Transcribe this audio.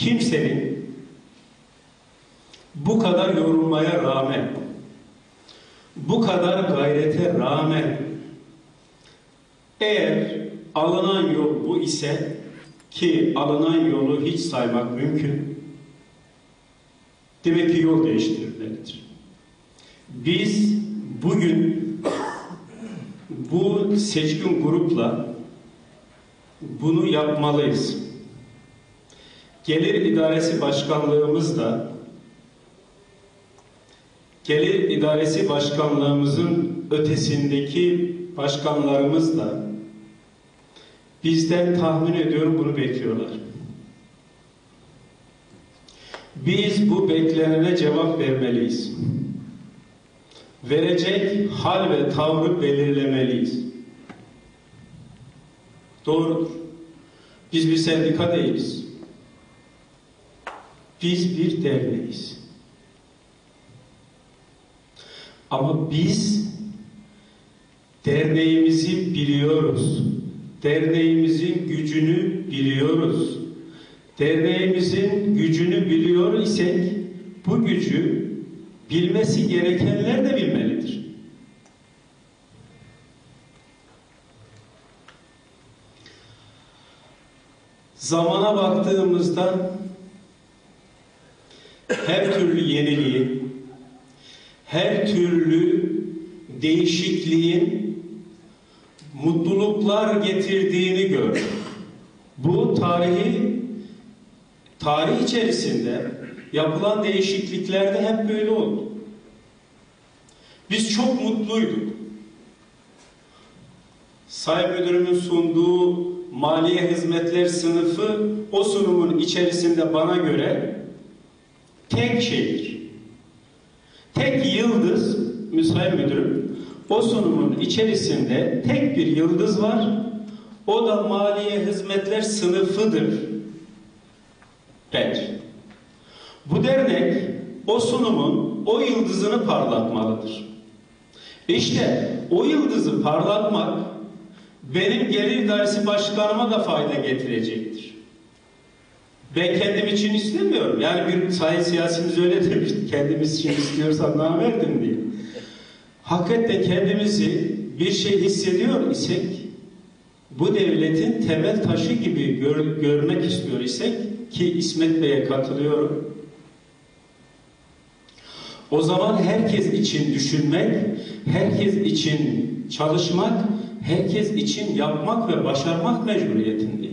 kimsenin bu kadar yorulmaya rağmen, bu kadar gayrete rağmen eğer alınan yol bu ise ki alınan yolu hiç saymak mümkün. Demek ki yol değiştirilmelidir. Biz bugün bu seçkin grupla bunu yapmalıyız. Gelir İdaresi Başkanlığımız da Gelir İdaresi Başkanlığımızın ötesindeki başkanlarımız da bizden tahmin ediyorum bunu bekliyorlar. Biz bu beklenene cevap vermeliyiz. Verecek hal ve tavrı belirlemeliyiz. Doğrudur. Biz bir sendika değiliz. Biz bir derneğiz. Ama biz derneğimizi biliyoruz. Derneğimizin gücünü biliyoruz. Derneğimizin gücünü biliyor isek bu gücü bilmesi gerekenler de bilmelidir. Zamana baktığımızda her türlü yeniliği, her türlü değişikliğin mutluluklar getirdiğini gördük. Bu tarihi tarih içerisinde yapılan değişikliklerde hep böyle oldu. Biz çok mutluyduk. Sayın Müdürümün sunduğu maliye hizmetler sınıfı o sunumun içerisinde bana göre tek şeydir. Tek yıldız, Müsait Müdürüm, o sunumun içerisinde tek bir yıldız var. O da maliye hizmetler sınıfıdır. Der. Bu dernek o sunumun o yıldızını parlatmalıdır. İşte o yıldızı parlatmak benim gelir idaresi başkanıma da fayda getirecektir. Ben kendim için istemiyorum. Yani bir sayın siyasimiz öyle demiş. Kendimiz için istiyorsan namerdim diye. Hakikaten kendimizi bir şey hissediyor isek bu devletin temel taşı gibi gör, görmek istiyor isek ki İsmet Bey'e katılıyorum. O zaman herkes için düşünmek, herkes için çalışmak, herkes için yapmak ve başarmak mecburiyetindeyiz.